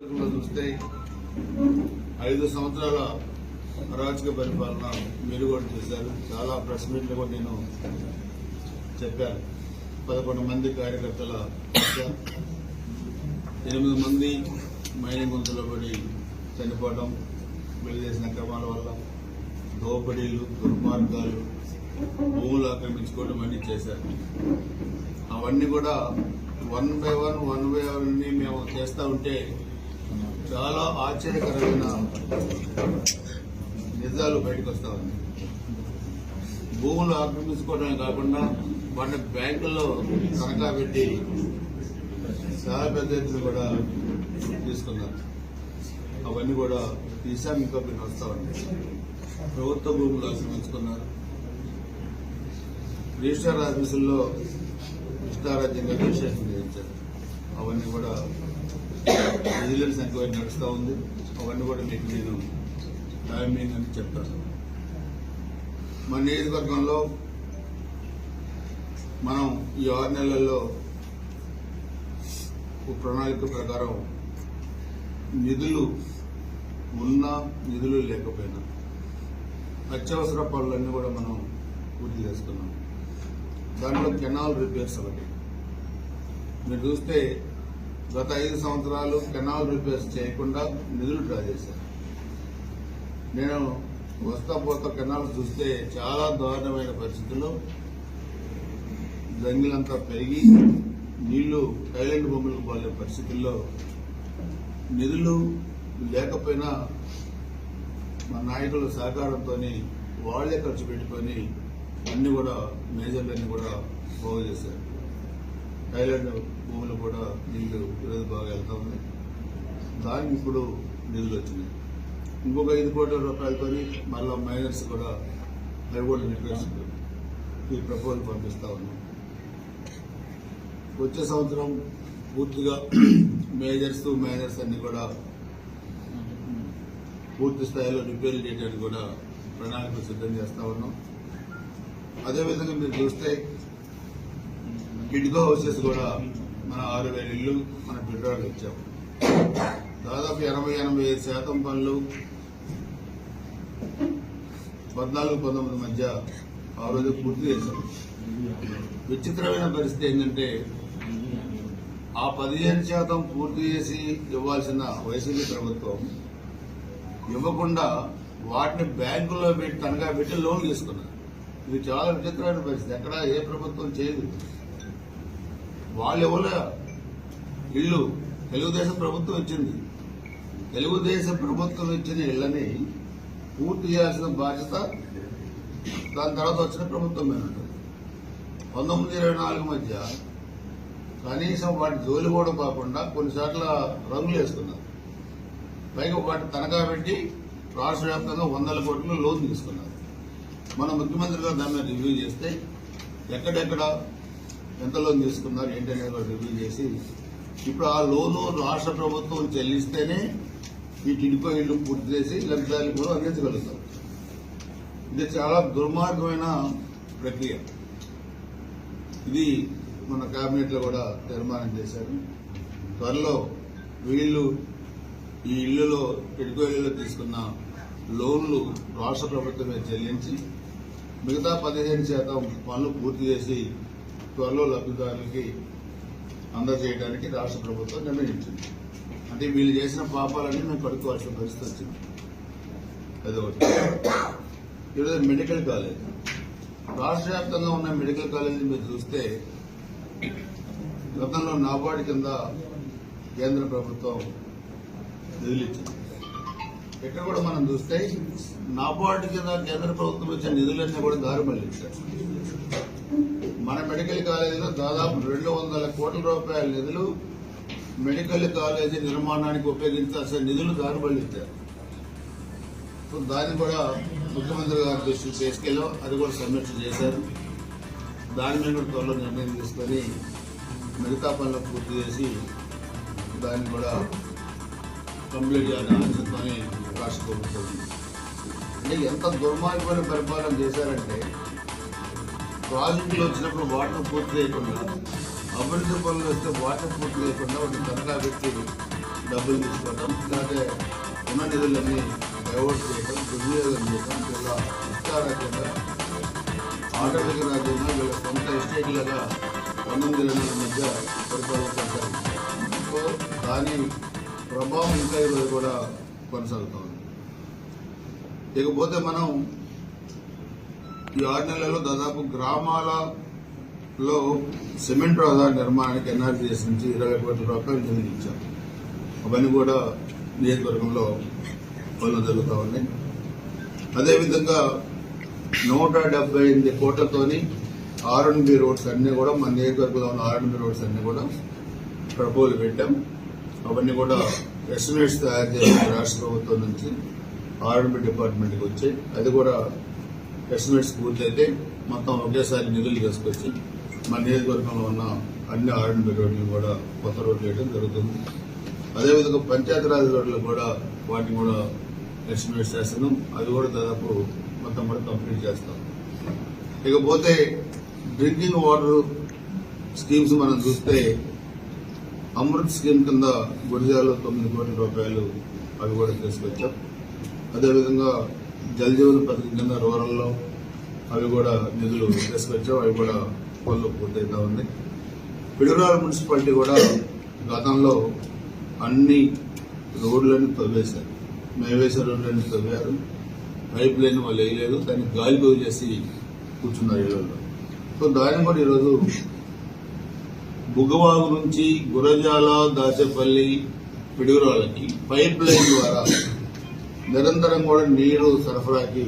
చూస్తే ఐదు సంవత్సరాల అరాచక పరిపాలన మీరు కూడా చేశారు. చాలా ప్రెస్ మీట్లు కూడా నేను చెప్పాను. పదకొండు మంది కార్యకర్తల ఎనిమిది మంది మైనింగ్ గుంతలో పడి చనిపోవడం వీళ్ళు చేసిన క్రమాల వల్ల దోపిడీలు దుర్మార్గాలు భూములు ఆక్రమించుకోవడం అన్ని చేశారు. అవన్నీ కూడా one by one one by one మేము చేస్తూ ఉంటే చాలా ఆశ్చర్యకరమైన నిజాలు బయటకు వస్తా ఉన్నాయి. భూములు ఆక్రమించుకోవడమే కాకుండా వాటిని బ్యాంకుల్లో తనఖా పెట్టి చాలా పెద్ద ఎత్తున కూడా తీసుకున్నారు. అవన్నీ కూడా తీసాం ఇంకా వస్తా ఉన్నాయి. ప్రభుత్వ భూములు ఆక్రమించుకున్నారు. రిజిస్టార్ ఆఫీసుల్లో ఇష్టారాజ్యంగా రిజిస్ట్రేషన్ చేయించారు అవన్నీ కూడా విజిలెన్స్ ఎంక్వైరీ నడుస్తూ ఉంది. అవన్నీ కూడా మీకు నేను టైమింగ్ అని చెప్తాను. మన నియోజకవర్గంలో మనం ఈ ఆరు నెలల్లో ప్రణాళిక ప్రకారం నిధులు ఉన్నా నిధులు లేకపోయినా అత్యవసర పనులన్నీ కూడా మనం పూర్తి చేసుకున్నాం. దాంట్లో కెనాల్ రిపేర్స్ ఒకటి. మీరు చూస్తే గత ఐదు సంవత్సరాలు కెనాల్ రిపేర్స్ చేయకుండా నిధులు డ్రా చేశారు. నేను వస్తా పోతా కెనాల్ చూస్తే చాలా దారుణమైన పరిస్థితుల్లో జంగిలంతా పెరిగి నీళ్ళు టైలెంట్ బొమ్మలకు పోలే పరిస్థితుల్లో నిధులు లేకపోయినా మా నాయకుల సహకారంతో వాళ్ళే ఖర్చు పెట్టుకొని అన్ని కూడా మేజర్లన్నీ కూడా బాగు చేశారు. థైలాండ్ భూములు కూడా నీళ్ళు ఈరోజు బాగా వెళ్తా ఉంది దానికి ఇప్పుడు నిధులు వచ్చినాయి. ఇంకొక ఐదు కోట్ల రూపాయలతో మళ్ళీ మైనర్స్ కూడా అవి కూడా ఈ ప్రపోజల్ పంపిస్తా ఉన్నాం. వచ్చే సంవత్సరం పూర్తిగా మేజర్స్ మైనర్స్ అన్ని కూడా పూర్తి స్థాయిలో రిపేర్ చేయడానికి కూడా ప్రణాళిక సిద్ధం చేస్తా ఉన్నాం. అదేవిధంగా మీరు చూస్తే కిడ్గో హౌసెస్ కూడా మన ఆరు వేల ఇల్లు మన బిడ్డలకు ఇచ్చాము. దాదాపు ఎనభై ఎనభై ఐదు శాతం పనులు పద్నాలుగు పంతొమ్మిది మధ్య ఆ రోజు పూర్తి చేశాం. విచిత్రమైన పరిస్థితి ఏంటంటే ఆ పదిహేను శాతం పూర్తి చేసి ఇవ్వాల్సిన వైసీపీ ప్రభుత్వం ఇవ్వకుండా వాటిని బ్యాంకుల్లో పెట్టి తనఖా పెట్టి లోన్ తీసుకున్నారు ఇది చాలా విచిత్రమైన పరిస్థితి. ఎక్కడ ఏ ప్రభుత్వం చేయదు. వాళ్ళు ఎవరు ఇల్లు తెలుగుదేశం ప్రభుత్వం ఇచ్చింది. తెలుగుదేశం ప్రభుత్వం ఇచ్చిన ఇళ్ళని పూర్తి చేయాల్సిన బాధ్యత దాని తర్వాత వచ్చిన ప్రభుత్వం మీద ఉంటుంది. పంతొమ్మిది ఇరవై నాలుగు మధ్య కనీసం వాటి జోలి కూడా కాకుండా కొన్నిసార్లు రంగులు వేసుకున్నారు. పైగా వాటి తనఖా పెట్టి రాష్ట్ర వ్యాప్తంగా వందల కోట్లు లోన్ తీసుకున్నారు. మన ముఖ్యమంత్రి గారు దాని మీద రివ్యూ చేస్తే ఎక్కడెక్కడ ఎంత లోన్ తీసుకున్నారు ఏంటనేది కూడా రివ్యూ చేసి ఇప్పుడు ఆ లోను రాష్ట్ర ప్రభుత్వం చెల్లిస్తేనే ఈ టిడ్కో ఇల్లు పూర్తి చేసి లబ్ధిదారులకు కూడా అందించగలుగుతాం. ఇది చాలా దుర్మార్గమైన ప్రక్రియ. ఇది మన క్యాబినెట్లో కూడా తీర్మానం చేశారు. త్వరలో వీళ్ళు ఈ ఇళ్ళలో టిడ్కో ఇళ్ళలో తీసుకున్న లోన్లు రాష్ట్ర ప్రభుత్వమే చెల్లించి మిగతా పదిహేను శాతం పనులు పూర్తి చేసి త్వరలో లబ్ధిదారులకి అందజేయడానికి రాష్ట్ర ప్రభుత్వం నిర్ణయించింది. అంటే వీళ్ళు చేసిన పాపాలన్నీ మేము కడుక్కోవాల్సిన పరిస్థితి వచ్చింది. అదొకటి ఈరోజు మెడికల్ కాలేజ్. రాష్ట్ర వ్యాప్తంగా ఉన్న మెడికల్ కాలేజీని మీరు చూస్తే గతంలో నాబార్డు కింద కేంద్ర ప్రభుత్వం నిధులిచ్చింది. ఇక్కడ కూడా మనం చూస్తే నాబార్డు కింద కేంద్ర ప్రభుత్వం ఇచ్చిన నిధులన్నీ కూడా దారి మళ్ళించారు మన మెడికల్ కాలేజీలో దాదాపు రెండు వందల కోట్ల రూపాయల నిధులు మెడికల్ కాలేజీ నిర్మాణానికి ఉపయోగించాల్సిన నిధులు దారి మళ్ళించారు సో దాన్ని కూడా ముఖ్యమంత్రి గారి దృష్టికి తీసుకెళ్ళాం. అది కూడా సమీక్ష చేశారు. దాని మీద కూడా త్వరలో నిర్ణయం తీసుకొని మిగతా పనులు పూర్తి చేసి దాన్ని కూడా కంప్లీట్ చేయాలని ఆలోచనతోనే రాష్ట్ర ప్రభుత్వం అంటే ఎంత దుర్మార్గమైన పరిపాలన చేశారంటే ప్రాజెక్టులు వచ్చినప్పుడు వాటర్ పూర్తి చేయకుండా అభివృద్ధి పనులు వస్తే వాటర్ పూర్తి చేయకుండా వాటిని తనఖా పెట్టి డబ్బులు తీసుకోవడం లేకపోతే ఉన్న నిధులన్నీ డైవర్ట్ చేయడం దుర్వినియోగం చేయడం ఇలా ఇష్టారాజ్యంగా ఆటవిక రాజ్యంగా వీళ్ళ సొంత ఎస్టేట్లుగా పంతొమ్మిది నెలల మధ్య పరిపాలన కొనసాగింది సో దాని ప్రభావం ఇంకా ఈరోజు కూడా కొనసాగుతుంది. ఇకపోతే మనం ఈ ఆరు నెలల్లో దాదాపు గ్రామాలలో సిమెంట్ రహదారి నిర్మాణానికి ఎన్ఆర్జీఎస్ నుంచి ఇరవై కోట్ల రూపాయలు నిధులు ఇచ్చాం అవన్నీ కూడా నియోజకవర్గంలో పనులు జరుగుతూ ఉన్నాయి. అదేవిధంగా నూట డెబ్బై ఎనిమిది కోట్లతోని ఆర్ఎన్బి రోడ్స్ అన్నీ కూడా మన నియోజకవర్గంలో ఉన్న ఆర్ఎన్బి రోడ్స్ అన్నీ కూడా ప్రపోజల్ పెట్టాం. అవన్నీ కూడా ఎస్టిమేట్స్ తయారు చేసిన రాష్ట్ర ప్రభుత్వం నుంచి ఆర్ఎన్బి డిపార్ట్మెంట్కి వచ్చి అది కూడా ఎస్టిమేట్స్ పూర్తయితే మొత్తం ఒకేసారి నిధులు తీసుకొచ్చి మన నియోజకవర్గంలో ఉన్న అన్ని ఆర్ఎన్బి రోడ్లు కూడా కొత్త రోడ్లు వేయడం జరుగుతుంది. అదేవిధంగా పంచాయతీరాజ్ రోడ్లు కూడా వాటిని కూడా ఎస్టిమేట్ చేస్తున్నాం. అది కూడా దాదాపు మొత్తం కూడా కంప్లీట్ చేస్తాం. ఇకపోతే డ్రింకింగ్ వాటర్ స్కీమ్స్ మనం చూస్తే అమృత్ స్కీమ్ కింద గురిజాలో తొమ్మిది కోట్ల రూపాయలు అవి కూడా తీసుకొచ్చాం. అదేవిధంగా జల్ పథకం కింద రూరల్లో అవి కూడా నిధులు తీసుకొచ్చాం అవి కూడా పనులు పూర్తయితా ఉంది. పిడుగురాల మున్సిపాలిటీ కూడా గతంలో అన్ని రోడ్లన్నీ తవ్వేశారు. మేము రోడ్లన్నీ తవ్వారు. పైప్ లైన్ వాళ్ళు వేయలేదు దాన్ని గాలి పోగు చేసి కూర్చున్నారు ఇళ్ళలో సో దాన్ని కూడా ఈరోజు బుగ్గవాగు నుంచి గురజాల దాచేపల్లి పిడుగురాలకి పైప్ లైన్ ద్వారా నిరంతరం కూడా నీరు సరఫరాకి